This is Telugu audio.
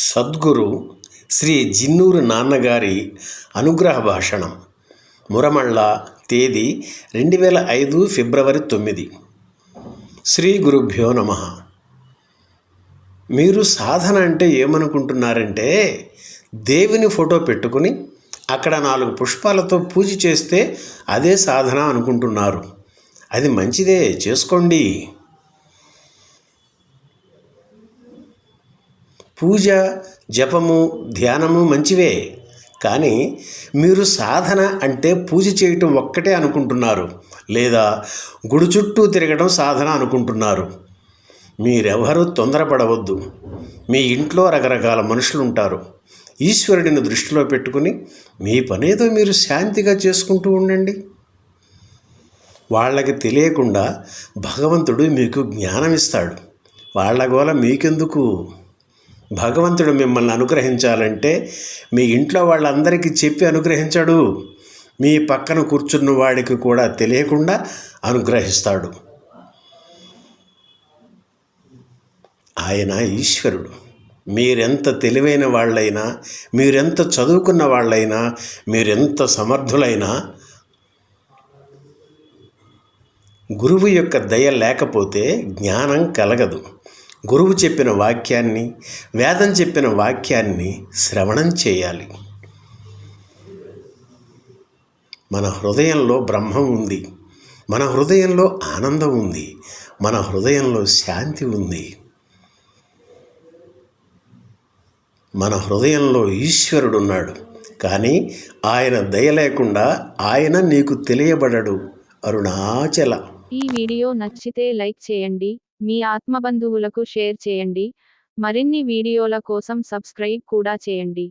సద్గురు శ్రీ జిన్నూరు నాన్నగారి అనుగ్రహ భాషణం. మురమళ్ళ తేదీ రెండు వేల ఐదు ఫిబ్రవరి తొమ్మిది. శ్రీ గురుభ్యో నమ. మీరు సాధన అంటే ఏమనుకుంటున్నారంటే దేవుని ఫోటో పెట్టుకుని అక్కడ నాలుగు పుష్పాలతో పూజ చేస్తే అదే సాధన అనుకుంటున్నారు. అది మంచిదే చేసుకోండి. పూజ జపము ధ్యానము మంచివే. కానీ మీరు సాధన అంటే పూజ చేయటం ఒక్కటే అనుకుంటున్నారు. లేదా గుడి చుట్టూ తిరగడం సాధన అనుకుంటున్నారు. మీరెవరూ తొందరపడవద్దు. మీ ఇంట్లో రకరకాల మనుషులు ఉంటారు. ఈశ్వరుడిని దృష్టిలో పెట్టుకుని మీ పనేదో మీరు శాంతిగా చేసుకుంటూ ఉండండి. వాళ్ళకి తెలియకుండా భగవంతుడు మీకు జ్ఞానం ఇస్తాడు వాళ్ళ గోల మీకెందుకు? భగవంతుడు మిమ్మల్ని అనుగ్రహించాలంటే మీ ఇంట్లో వాళ్ళందరికీ చెప్పి అనుగ్రహించాడు. మీ పక్కన కూర్చున్న వాడికి కూడా తెలియకుండా అనుగ్రహిస్తాడు. ఆయన ఈశ్వరుడు. మీరెంత తెలివైన వాళ్ళైనా మీరెంత చదువుకున్న వాళ్ళైనా మీరెంత సమర్థులైనా గురువు యొక్క దయ లేకపోతే జ్ఞానం కలగదు. గురువు చెప్పిన వాక్యాన్ని వేదం చెప్పిన వాక్యాన్ని శ్రవణం చేయాలి. మన హృదయంలో బ్రహ్మం ఉంది. మన హృదయంలో ఆనందం ఉంది. మన హృదయంలో శాంతి ఉంది. మన హృదయంలో ఈశ్వరుడున్నాడు. కానీ ఆయన దయ లేకుండా ఆయన నీకు తెలియబడడు. అరుణాచల. ఈ వీడియో నచ్చితే లైక్ చేయండి. మీ ఆత్మబంధువులకు షేర్ చేయండి. మరిన్ని వీడియోల కోసం సబ్స్క్రైబ్ కూడా చేయండి.